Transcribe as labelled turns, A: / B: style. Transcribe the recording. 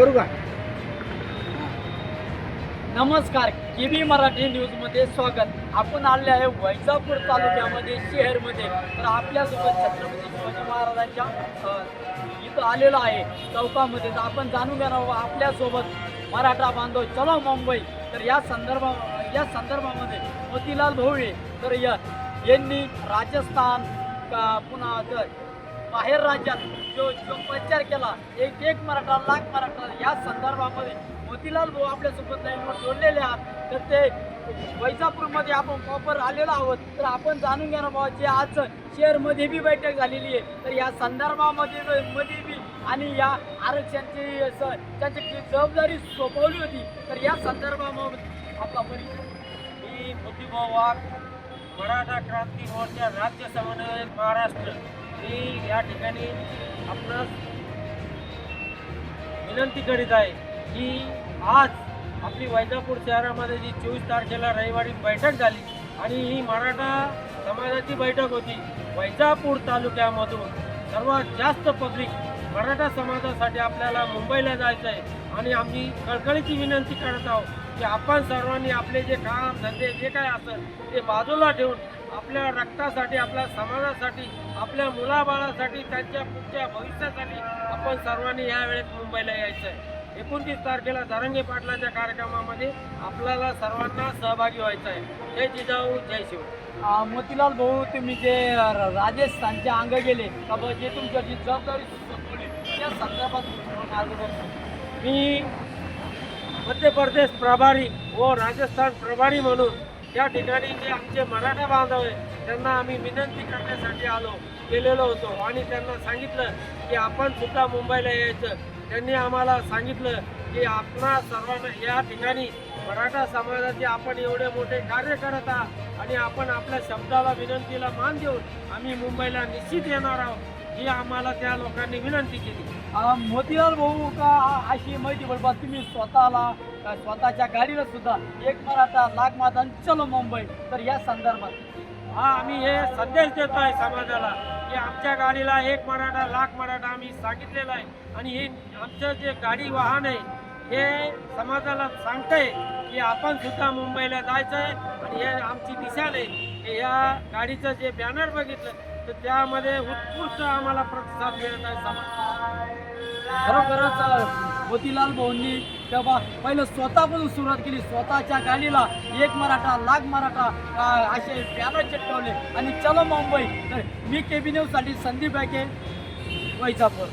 A: करू का
B: नमस्कार केबी मराठी न्यूजमध्ये स्वागत. आपण आले आहे वैजापूर तालुक्यामध्ये शहरमध्ये. तर आपल्यासोबत छत्रपती शिवाजी महाराजांच्या इथं आलेलो आहे चौकामध्ये. तर आपण जाणून घेणार आपल्यासोबत मराठा बांधव चलो मुंबई. तर या संदर्भा या संदर्भामध्ये मोतीलाल भोवळे तर यांनी राजस्थान का पुन्हा बाहेर राज्यात जो जो प्रचार केला एक एक मराठा लाख मराठा या संदर्भामध्ये मोतीलाल भाऊ आपल्यासोबत लाईनवर जोडलेले आहात. तर ते वैजापूरमध्ये आपण प्रॉपर आलेलो आहोत. तर आपण जाणून घेणार आहोत जे आज शहरमध्ये बी बैठक झालेली आहे. तर या संदर्भामध्ये मध्ये बी आणि या आरक्षणाची त्याची त्यांची जबाबदारी सोपवली होती तर या संदर्भामध्ये आपला परिचय.
C: मी मोतीभाऊ वाघ मराठा क्रांती मोर्चा राज्य समन्वयक महाराष्ट्र. मी या ठिकाणी आपणास विनंती करीत आहे की आज आपली वैजापूर शहरामध्ये जी चोवीस तारखेला रविवारी बैठक झाली आणि ही मराठा समाजाची बैठक होती वैजापूर तालुक्यामधून सर्वात जास्त पब्लिक मराठा समाजासाठी आपल्याला मुंबईला जायचं आहे. आणि आम्ही कळकळीची विनंती करत आहोत की आपण सर्वांनी आपले जे काम धंदे जे काय असेल ते बाजूला ठेवून आपल्या रक्तासाठी आपल्या समाजासाठी आपल्या मुलाबाळासाठी त्यांच्या पुढच्या भविष्यासाठी आपण सर्वांनी या वेळेत मुंबईला यायचं आहे एकोणतीस तारखेला धरंगे पाटलाच्या कार्यक्रमामध्ये आपल्याला सर्वांना सहभागी व्हायचं आहे जय जिजाऊ जय शिव.
B: मोतीलाल भाऊ तुम्ही जे र- राजस्थानचे अंग गेले जे तुमच्या जी जबाबदारी त्या संदर्भात
C: मी मध्य प्रदेश प्रभारी व राजस्थान प्रभारी म्हणून या ठिकाणी जे आमचे मराठा बांधव आहे त्यांना आम्ही विनंती करण्यासाठी आलो गेलेलो होतो. आणि त्यांना सांगितलं की आपण सुद्धा मुंबईला यायचं. त्यांनी आम्हाला सांगितलं की आपणा सर्वांना या ठिकाणी मराठा समाजाचे आपण एवढे मोठे कार्य करत आहात आणि आपण आपल्या शब्दाला विनंतीला मान देऊन आम्ही मुंबईला निश्चित येणार आहोत. ही आम्हाला त्या लोकांनी विनंती केली.
B: मोतीलाल भाऊ का अशी माहिती बरोबर तुम्ही स्वतःला स्वतःच्या गाडीला सुद्धा एक मराठा लाख माता चलो मुंबई. तर या संदर्भात.
C: हा आम्ही हे संदेश देतो आहे समाजाला की आमच्या गाडीला एक मराठा लाख मराठा आम्ही सांगितलेलं आहे. आणि हे आमचं जे गाडी वाहन आहे हे समाजाला सांगतंय की आपण सुद्धा मुंबईला जायचं आहे आणि हे आमची दिशा नाही या गाडीचं जे बॅनर बघितलं तर त्यामध्ये उत्कृष्ट आम्हाला प्रतिसाद मिळत आहे समाज
B: खरोखरच मोतीलाल भाऊंनी तेव्हा पहिलं स्वतःपासून सुरुवात केली. स्वतःच्या गाडीला एक मराठा लाख मराठा असे बॅनर चिटकवले आणि चलो मुंबई. तर मी केबी न्यूजसाठी संदीप बॅके वैजापूर.